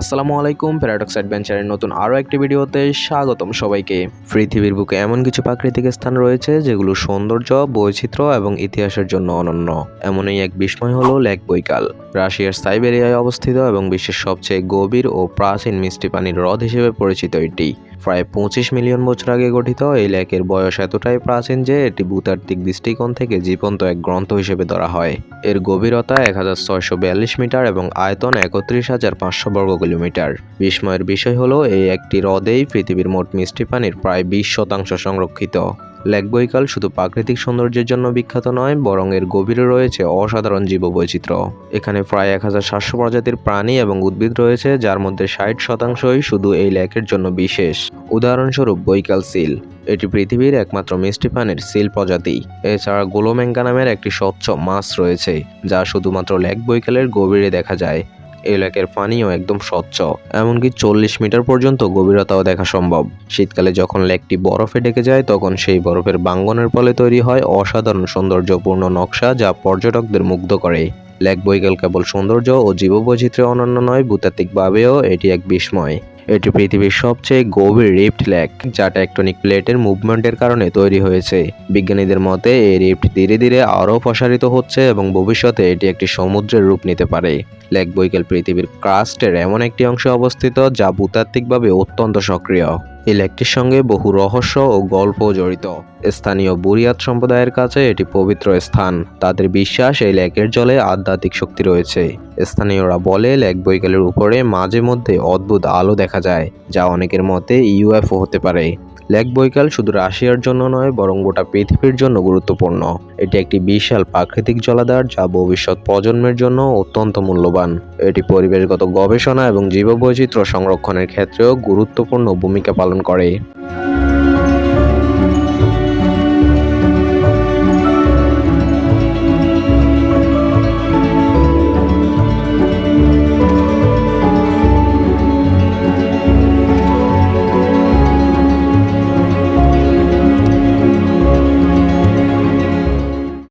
আসসালামু আলাইকুম প্যারাডক্স অ্যাডভেঞ্চারের নতুন আরও একটি ভিডিওতে স্বাগতম সবাইকে। পৃথিবীর বুকে এমন কিছু প্রাকৃতিক স্থান রয়েছে যেগুলো সৌন্দর্য, বৈচিত্র্য এবং ইতিহাসের জন্য অনন্য। এমনই এক বিস্ময় হলো লেক বৈকাল রাশিয়ার সাইবেরিয়ায় অবস্থিত এবং বিশ্বের সবচেয়ে গভীর ও প্রাচীন মিষ্টি পানির হ্রদ হিসেবে পরিচিত এটি। প্রায় পঁচিশ মিলিয়ন বছর আগে গঠিত, এই লেকের বয়স এতটাই প্রাচীন যে এটি ভূতাত্ত্বিক দৃষ্টিকোণ থেকে জীবন্ত এক গ্রন্থ হিসেবে ধরা হয়। এর গভীরতা এক হাজার ছয়শো বিয়াল্লিশ মিটার এবং আয়তন একত্রিশ হাজার পাঁচশো বর্গ কিলোমিটার। বিস্ময়ের বিষয় হলো এই একটি হ্রদেই পৃথিবীর মোট মিষ্টি পানির প্রায় বিশ শতাংশ সংরক্ষিত। লেক বৈকাল শুধু প্রাকৃতিক সৌন্দর্যের জন্য বিখ্যাত নয়, বরং এর গভীরে রয়েছে অসাধারণ জীববৈচিত্র্য। এখানে প্রায় এক হাজার সাতশো প্রজাতির প্রাণী এবং উদ্ভিদ রয়েছে, যার মধ্যে ষাট শতাংশই শুধু এই লেকের জন্য বিশেষ। উদাহরণস্বরূপ বৈকাল সিল। এটি পৃথিবীর একমাত্র মিষ্টি পানির সিল প্রজাতি। এছাড়া গোলোমেঙ্গা নামের একটি স্বচ্ছ মাছ রয়েছে, যা শুধুমাত্র লেক বৈকালের গভীরে দেখা যায়। এই লেকের পানিও একদম স্বচ্ছ, এমনকি চল্লিশ মিটার পর্যন্ত গভীরতাও দেখা সম্ভব। শীতকালে যখন লেকটি বরফে ডেকে যায়, তখন সেই বরফের বাঙ্গনের ফলে তৈরি হয় অসাধারণ সৌন্দর্যপূর্ণ নকশা যা পর্যটকদের মুগ্ধ করে। লেক বৈকাল কেবল সৌন্দর্য ও জীববৈচিত্র্যে অনন্য নয়, ভূতাত্ত্বিকভাবেও এটি এক বিস্ময়। এটি পৃথিবীর সবচেয়ে গভীর রিফ্ট লেক, যা টেকটনিক প্লেটের মুভমেন্টের কারণে তৈরি হয়েছে। বিজ্ঞানীদের মতে, এই রিফ্ট ধীরে ধীরে আরও প্রসারিত হচ্ছে এবং ভবিষ্যতে এটি একটি সমুদ্রের রূপ নিতে পারে। লেক বৈকাল পৃথিবীর ক্রাস্টের এমন একটি অংশে অবস্থিত, যা ভূতাত্ত্বিকভাবে অত্যন্ত সক্রিয়। এই লেকটির সঙ্গে বহু রহস্য ও গল্প জড়িত। স্থানীয় বুরিয়াত সম্প্রদায়ের কাছে এটি পবিত্র স্থান। তাদের বিশ্বাস এই লেকের জলে আধ্যাত্মিক শক্তি রয়েছে। স্থানীয়রা বলে, লেক বৈকালের উপরে মাঝে মধ্যে অদ্ভুত আলো দেখা যায়, যা অনেকের মতে ইউএফও হতে পারে। লেক বৈকাল শুধু রাশিয়ার জন্য নয়, বরং গোটা পৃথিবীর জন্য গুরুত্বপূর্ণ। এটি একটি বিশাল প্রাকৃতিক জলাধার যা ভবিষ্যৎ প্রজন্মের জন্য অত্যন্ত মূল্যবান। এটি পরিবেশগত গবেষণা এবং জীববৈচিত্র্য সংরক্ষণের ক্ষেত্রেও গুরুত্বপূর্ণ ভূমিকা পালন করে।